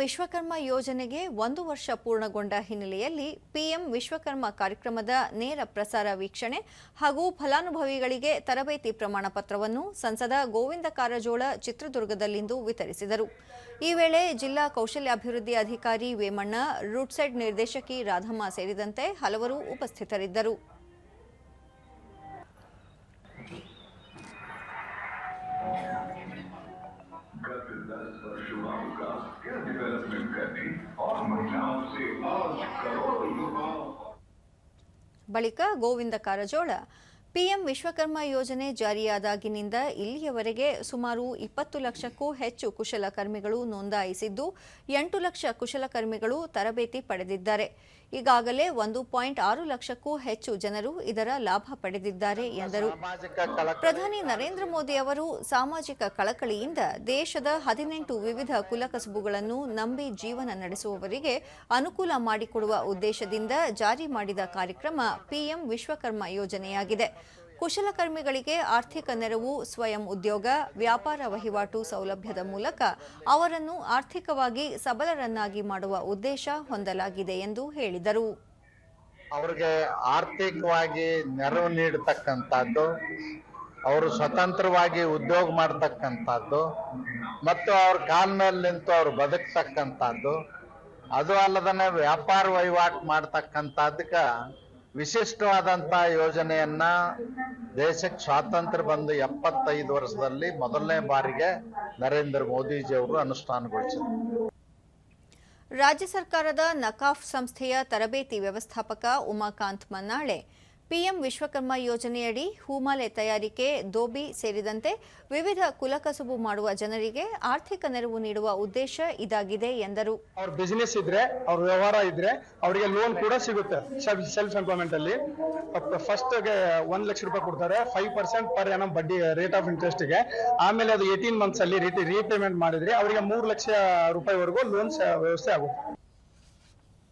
ವಿಶ್ವಕರ್ಮ ಯೋಜನೆಗೆ ಒಂದು ವರ್ಷ ಪೂರ್ಣಗೊಂಡ ಹಿನ್ನೆಲೆಯಲ್ಲಿ ಪಿಎಂ ವಿಶ್ವಕರ್ಮ ಕಾರ್ಯಕ್ರಮದ ನೇರ ಪ್ರಸಾರ ವೀಕ್ಷಣೆ ಹಾಗೂ ಫಲಾನುಭವಿಗಳಿಗೆ ತರಬೇತಿ ಪ್ರಮಾಣ ಪತ್ರವನ್ನು ಸಂಸದ ಗೋವಿಂದ ಕಾರಜೋಳ ಚಿತ್ರದುರ್ಗದಲ್ಲಿಂದು ವಿತರಿಸಿದರು. ಈ ವೇಳೆ ಜಿಲ್ಲಾ ಕೌಶಲ್ಯಾಭಿವೃದ್ಧಿ ಅಧಿಕಾರಿ ವೇಮಣ್ಣ ರೂಟ್ಸೆಡ್ ನಿರ್ದೇಶಕಿ ರಾಧಮ್ಮ ಸೇರಿದಂತೆ ಹಲವರು ಉಪಸ್ಥಿತರಿದ್ದರು. दस वर्षों का स्किल डेवलपमेंट करने और महिलाओं से आज करोड़ों युवाओं ಬಳಿಕ ಗೋವಿಂದ ಕಾರಜೋಳ ಪಿಎಂ ವಿಶ್ವಕರ್ಮ ಯೋಜನೆ ಜಾರಿಯಾದಾಗಿನಿಂದ ಇಲ್ಲಿಯವರೆಗೆ ಸುಮಾರು ಇಪ್ಪತ್ತು ಲಕ್ಷಕ್ಕೂ ಹೆಚ್ಚು ಕುಶಲಕರ್ಮಿಗಳು ನೋಂದಾಯಿಸಿದ್ದು ಎಂಟು ಲಕ್ಷ ಕುಶಲಕರ್ಮಿಗಳು ತರಬೇತಿ ಪಡೆದಿದ್ದಾರೆ. ಈಗಾಗಲೇ ಒಂದು ಪಾಯಿಂಟ್ ಆರು ಲಕ್ಷಕ್ಕೂ ಹೆಚ್ಚು ಜನರು ಇದರ ಲಾಭ ಪಡೆದಿದ್ದಾರೆ ಎಂದರು. ಪ್ರಧಾನಿ ನರೇಂದ್ರ ಮೋದಿ ಅವರು ಸಾಮಾಜಿಕ ಕಳಕಳಿಯಿಂದ ದೇಶದ ಹದಿನೆಂಟು ವಿವಿಧ ಕುಲಕಸುಬುಗಳನ್ನು ನಂಬಿ ಜೀವನ ನಡೆಸುವವರಿಗೆ ಅನುಕೂಲ ಮಾಡಿಕೊಡುವ ಉದ್ದೇಶದಿಂದ ಜಾರಿ ಮಾಡಿದ ಕಾರ್ಯಕ್ರಮ ಪಿಎಂ ವಿಶ್ವಕರ್ಮ ಯೋಜನೆಯಾಗಿದೆ. ಕುಶಲಕರ್ಮಿಗಳಿಗೆ ಆರ್ಥಿಕ ನೆರವು, ಸ್ವಯಂ ಉದ್ಯೋಗ, ವ್ಯಾಪಾರ ವಹಿವಾಟು ಸೌಲಭ್ಯದ ಮೂಲಕ ಅವರನ್ನು ಆರ್ಥಿಕವಾಗಿ ಸಬಲರನ್ನಾಗಿ ಮಾಡುವ ಉದ್ದೇಶ ಹೊಂದಲಾಗಿದೆ ಎಂದು ಹೇಳಿದರು. ಅವರಿಗೆ ಆರ್ಥಿಕವಾಗಿ ನೆರವು ನೀಡತಕ್ಕಂಥದ್ದು, ಅವರು ಸ್ವತಂತ್ರವಾಗಿ ಉದ್ಯೋಗ ಮಾಡತಕ್ಕಂಥದ್ದು, ಮತ್ತು ಅವ್ರ ಕಾಲ ಮೇಲೆ ನಿಂತು ಅವ್ರು ಬದುಕ್ತಕ್ಕಂಥದ್ದು. ಅದು ಅಲ್ಲದನೆ ವ್ಯಾಪಾರ ವಹಿವಾಟು ಮಾಡ್ತಕ್ಕಂಥದ್ದಕ್ಕ ವಿಶಿಷ್ಟವಾದಂಥ ಯೋಜನೆಯನ್ನ ದೇಶಕ್ಕೆ ಸ್ವಾತಂತ್ರ್ಯ ಬಂದು ಎಪ್ಪತ್ತೈದು ವರ್ಷದಲ್ಲಿ ಮೊದಲನೇ ಬಾರಿಗೆ ನರೇಂದ್ರ ಮೋದಿಜಿ ಅವರು ಅನುಷ್ಠಾನಗೊಳಿಸಿದರು. ರಾಜ್ಯ ಸರ್ಕಾರದ ನಕಾಫ್ ಸಂಸ್ಥೆಯ ತರಬೇತಿ ವ್ಯವಸ್ಥಾಪಕ ಉಮಾಕಾಂತ್ ಮನ್ನಾಳೆ ಪಿಎಂ ವಿಶ್ವಕರ್ಮ ಯೋಜನೆಯಡಿ ಹೂಮಾಲೆ ತಯಾರಿಕೆ, ದೋಬಿ ಸೇರಿದಂತೆ ವಿವಿಧ ಕುಲಕಸುಬು ಮಾಡುವ ಜನರಿಗೆ ಆರ್ಥಿಕ ನೆರವು ನೀಡುವ ಉದ್ದೇಶ ಇದಾಗಿದೆ ಎಂದರು. ಅವ್ರ ಬಿಸಿನೆಸ್ ಇದ್ರೆ, ಅವ್ರ ವ್ಯವಹಾರ ಇದ್ರೆ ಅವರಿಗೆ ಲೋನ್ ಕೂಡ ಸಿಗುತ್ತೆ ಸೆಲ್ಫ್ ಎಂಪ್ಲಾಯ್ಮೆಂಟ್ ಅಲ್ಲಿ. ಫಸ್ಟ್ ಒಂದ್ ಲಕ್ಷ ರೂಪಾಯಿ ಕೊಡ್ತಾರೆ ಫೈವ್ ಪರ್ಸೆಂಟ್ ಪರ್ ಏನೋ ಬಡ್ಡಿ ರೇಟ್ ಆಫ್ ಇಂಟ್ರೆಸ್ಟ್ಗೆ. ಆಮೇಲೆ ಅದು ಏಟೀನ್ ಮಂತ್ಸ್ ಅಲ್ಲಿ ರೀಪೇಮೆಂಟ್ ಮಾಡಿದ್ರೆ ಅವರಿಗೆ ಮೂರು ಲಕ್ಷ ರೂಪಾಯಿವರೆಗೂ ಲೋನ್ ವ್ಯವಸ್ಥೆ ಆಗುತ್ತೆ.